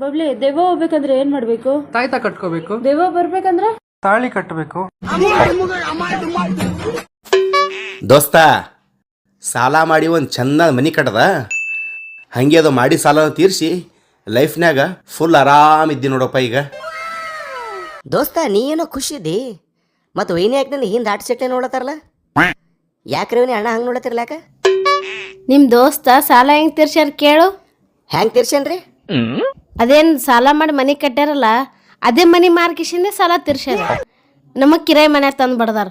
Bubbly ದೆವ್ವ ಹೋಗ್ಬೇಕಂದ್ರೆ ಏನ್ ಮಾಡ್ಬೇಕು? ತಾಯ್ತ ಕಟ್ಕೋಬೇಕು. ದೆವ್ವ ಬರ್ಬೇಕಂದ್ರೆ? ತಾಳಿ ಕಟ್ಟಬೇಕು ದೋಸ್ತ ಸಾಲ ಮಾಡಿ ಒಂದು ಚಂದ ಮನಿ ಕಟ್ಟದ? ಹಂಗೆ ಅದು ಮಾಡಿ ಸಾಲನ ತೀರಿಸಿ ಲೈಫ್ನ್ಯಾಗ ಫುಲ್ ಆರಾಮ್ ಇದ್ದಿ ನೋಡಪ್ಪ ಈಗ. ದೋಸ್ತ ನೀ ಏನೋ ಖುಷಿ ಮತ್ತು ವೈನಿ ಯಾಕೆ ನನ್ನ ಹಿಂದೆ ಆಟ ಸೆಟ್ಟೆ ನೋಡತ್ತಾರಲ್ಲ? ಯಾಕ್ರಿ ಅವನಿ ಅಣ್ಣ ಹಂಗೆ ನೋಡತ್ತಿರ್ಲ ಯಾಕ? ನಿಮ್ ದೋಸ್ತ ಸಾಲ ಹೆಂಗ್ ತೀರ್ಸ್ಯಾರ ಕೇಳು. ಹೆಂಗ್ ತೀರ್ಸೇನ್ರಿ ಅದೇನ್ ಸಾಲ ಮಾಡಿ ಮನೆ ಕಟ್ಟ್ಯಾರಲ್ಲ, ಅದೇ ಮನೆ ಮಾರ್ಕಿಸಿಂದ ಸಾಲ ತೀರ್ಸ್ಯಾರ. ನಮಗ್ ಕಿರಾಯಿ ಮನೆ ತಂದು ಬಡದಾರ.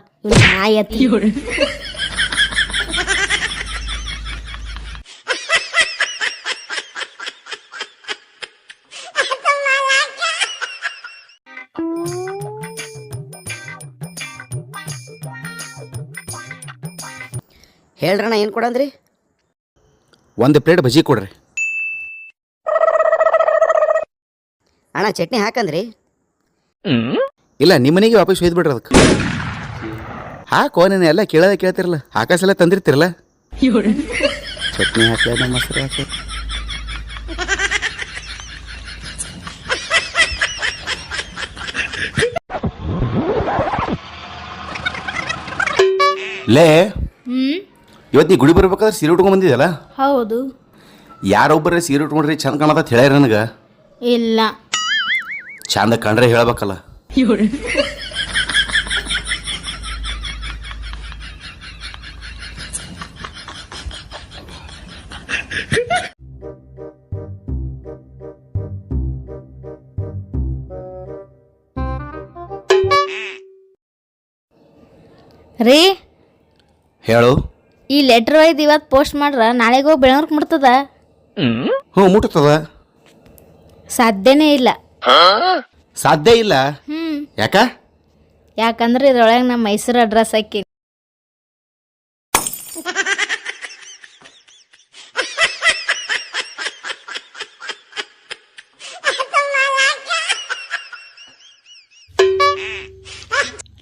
ಹೇಳ್ರಣ್ಣ, ಏನು ಕೊಡಂದ್ರಿ? ಒಂದು ಪ್ಲೇಟ್ ಬಜಿ ಕೊಡ್ರಿ. ಅಣ್ಣ ಚಟ್ನಿ ಹಾಕಂದ್ರಿ. ಇಲ್ಲ ನಿಮ್ಮನೆಗೆ ವಾಪಸ್ ಒಯ್ದು ಬಿಡ್ರಿ ಅದಕ್ಕೆ. ಹಾಕೋ ನೀನು ಎಲ್ಲ ಕೇಳೋದೇ ಕೇಳ್ತಿರಲ್ಲ ಹಾಕಾಸೆಲ್ಲ ತಂದಿರ್ತಿರಲ್ಲ ಚಟ್ನಿ ಹಾಕ್ಲ ಮೊಸರು ಹಾಕಿ. ಲೇ ಇವತ್ತು ನೀ ಗುಡಿ ಬರ್ಬೇಕಾದ್ರೆ ಸೀರೆ ಉಟ್ಕೊಂಡ್ ಬಂದಿದ್ಯಲ್ಲ? ಹೌದು. ಯಾರೊಬ್ಬರೇ ಸೀರೆ ಉಟ್ಕೊಂಡ್ರಿ ಚಂದ ಕಾಣತ್ತ ಹೇಳ್ಯಾರ ನನಗೆ. ಇಲ್ಲ. ಚಂದ ಕಂಡ್ರೆ ಹೇಳ್ಬೇಕಲ್ಲ. ರೀ ಹೇಳು. ಈ ಲೆಟರ್ ವೈದ್ ಇವತ್ತು ಪೋಸ್ಟ್ ಮಾಡ್ರ ನಾಳೆಗೋ ಹೋಗಿ ಮುಟ್ತದ? ಹ್ಞೂ ಮುಟ್ತದ. ಸಾಧ್ಯನೇ ಇಲ್ಲ. ಸಾಧ್ಯ ಇಲ್ಲ? ಹ್ಮ್. ಯಾಕ? ಯಾಕಂದ್ರೆ ಇದ್ರೊಳಗೆ ನಮ್ಮ ಮೈಸೂರು ಅಡ್ರೆಸ್ ಹಾಕಿ.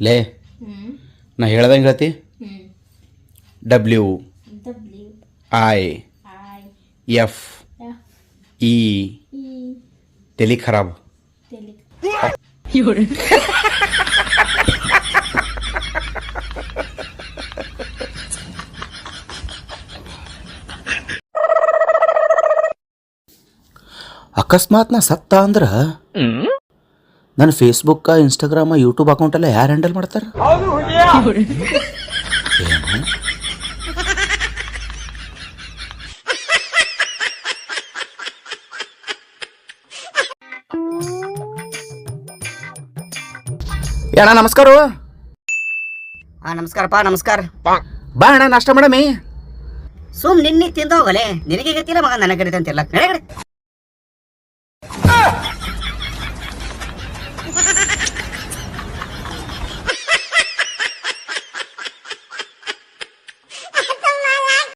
ಲೇ ನಾ ಹೇಳ್ದಂಗೆ ಹೇಳ್ತಿ? ಡಬ್ಲ್ಯೂ ಐ ಎಫ್ ಇ ತಲಿ ಖರಾಬ್. ಅಕಸ್ಮಾತ್ ನಾ ಸತ್ತ ಅಂದ್ರ? ನನ್ನ ಫೇಸ್ಬುಕ್ ಇನ್ಸ್ಟಾಗ್ರಾಮ್ ಯೂಟ್ಯೂಬ್ ಅಕೌಂಟ್ ಎಲ್ಲ ಯಾರು ಹ್ಯಾಂಡಲ್ ಮಾಡ್ತಾರ? ಅಣ್ಣ ನಮಸ್ಕಾರ. ಆ ನಮಸ್ಕಾರಪ್ಪ ನಮಸ್ಕಾರ. ಬಾ. ಅಣ್ಣ ನಾಷ್ಟ ಮಾಡಮಿ. ಸುಮ್ ನಿನ್ನೆ ತಿಂದ ಹೋಗಲೆ ನಿನಗೆ ಗೊತ್ತಿಲ್ಲ ಮಗ ನನಗೆ ಗತಿ ಅಂತಿಲ್ಲ ನಡೆಗಡೆ